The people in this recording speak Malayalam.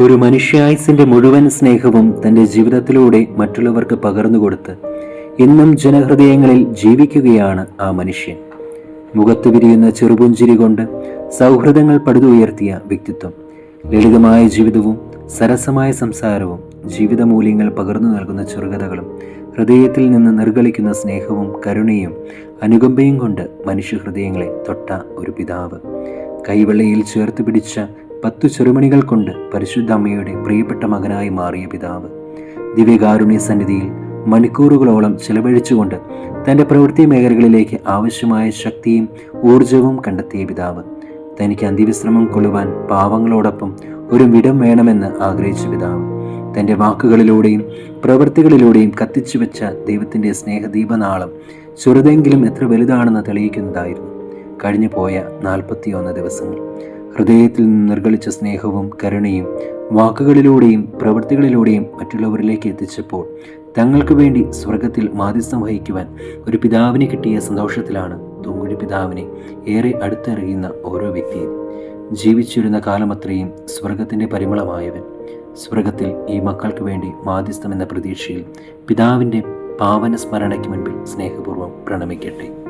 ഒരു മനുഷ്യായുസിന്റെ മുഴുവൻ സ്നേഹവും തന്റെ ജീവിതത്തിലൂടെ മറ്റുള്ളവർക്ക് പകർന്നുകൊടുത്ത് ഇന്നും ജനഹൃദയങ്ങളിൽ ജീവിക്കുകയാണ് ആ മനുഷ്യൻ. മുഖത്ത് വിരിയുന്ന ചെറുപുഞ്ചിരി കൊണ്ട് സൗഹൃദങ്ങൾ പടുതുയർത്തിയ വ്യക്തിത്വം ലളിതമായ ജീവിതവും സരസമായ സംസാരവും ജീവിത മൂല്യങ്ങൾ പകർന്നു നൽകുന്ന ചെറുകഥകളും ഹൃദയത്തിൽ നിന്ന് നിർഗളിക്കുന്ന സ്നേഹവും കരുണയും അനുകമ്പയും കൊണ്ട് മനുഷ്യഹൃദയങ്ങളെ തൊട്ട ഒരു പിതാവ്. കൈവെള്ളയിൽ ചേർത്ത് പിടിച്ച പത്തു ചെറുമണികൾ കൊണ്ട് പരിശുദ്ധ അമ്മയുടെ പ്രിയപ്പെട്ട മകനായി മാറിയ പിതാവ്. ദിവ്യകാരുണ്യ സന്നിധിയിൽ മണിക്കൂറുകളോളം ചിലവഴിച്ചുകൊണ്ട് തന്റെ പ്രവൃത്തി മേഖലകളിലേക്ക് ആവശ്യമായ ശക്തിയും ഊർജവും കണ്ടെത്തിയ പിതാവ്. തനിക്ക് അന്ത്യവിശ്രമം കൊള്ളുവാൻ പാവങ്ങളോടൊപ്പം ഒരു വിടം വേണമെന്ന് ആഗ്രഹിച്ച പിതാവ്. തന്റെ വാക്കുകളിലൂടെയും പ്രവൃത്തികളിലൂടെയും കത്തിച്ചു വെച്ച ദൈവത്തിന്റെ സ്നേഹദീപനാളം ചെറുതെങ്കിലും എത്ര വലുതാണെന്ന് തെളിയിക്കുന്നതായിരുന്നു. കഴിഞ്ഞു പോയ നാൽപ്പത്തിയൊന്ന് ദിവസങ്ങൾ. ഹൃദയത്തിൽ നിന്ന് നിർഗളിച്ച സ്നേഹവും കരുണയും വാക്കുകളിലൂടെയും പ്രവൃത്തികളിലൂടെയും മറ്റുള്ളവരിലേക്ക് എത്തിച്ചപ്പോൾ തങ്ങൾക്ക് വേണ്ടി സ്വർഗത്തിൽ മാധ്യസ്ഥം വഹിക്കുവാൻ ഒരു പിതാവിനെ കിട്ടിയ സന്തോഷത്തിലാണ് തൂങ്കുഴി പിതാവിനെ ഏറെ അടുത്തറിയുന്ന ഓരോ വ്യക്തിയും ജീവിച്ചിരുന്ന കാലമത്രയും സ്വർഗത്തിന്റെ പരിമളമായവൻ. സ്വർഗത്തിൽ ഈ മക്കൾക്ക് വേണ്ടി മാധ്യസ്ഥം എന്ന പ്രതീക്ഷയിൽ പിതാവിന്റെ പാവന സ്മരണയ്ക്ക് മുൻപിൽ സ്നേഹപൂർവം പ്രണമിക്കട്ടെ.